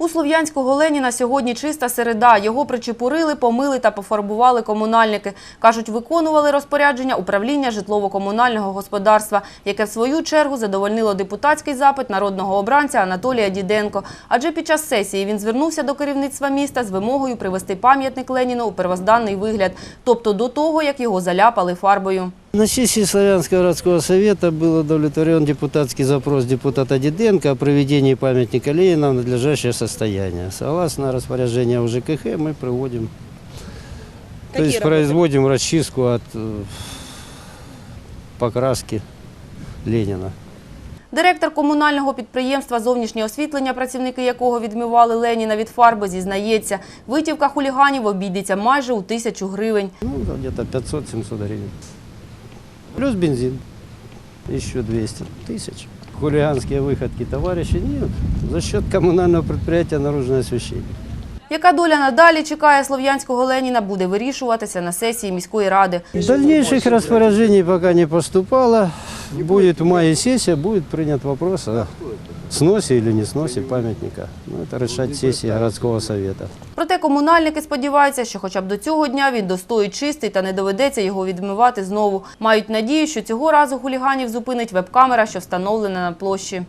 У Слов'янського Леніна сьогодні чиста середа. Його причепурили, помили та пофарбували комунальники. Кажуть, виконували розпорядження управління житлово-комунального господарства, яке в свою чергу задовольнило депутатський запит народного обранця Анатолія Діденко. Адже під час сесії він звернувся до керівництва міста з вимогою привести пам'ятник Леніну у первозданний вигляд, тобто до того, як його заляпали фарбою. На сессии Славянского городского совета был удовлетворен депутатский запрос депутата Диденко о приведении памятника Ленина в надлежащее состояние. Согласно распоряжению УЖКХ мы проводим, то есть производим расчистку от э, покраски Ленина. Директор комунального підприємства зовнішнє освітлення, працівники якого відмивали Леніна від фарби, зізнається, витівка хуліганів обійдеться майже у тисячу гривень. Ну, да, где-то 500-700 гривен. Плюс бензин. Еще 200 тысяч. Хулиганские выходки товарищей нет. За счет коммунального предприятия наружное освещение. Яка доля надалі чекає слов'янського Леніна, буде вирішуватися на сесії міської ради. Дальніших розпоряджень поки не поступало. Буде в маї сесія, буде прийнят вопрос о сносе или не сносе памятника. Ну, это решать сессия городского совета. Проте комунальники сподіваються, що хоча б до цього дня він достоїть чистий та не доведеться його відмивати знову. Мають надію, що цього разу хуліганів зупинить веб-камера, що встановлена на площі.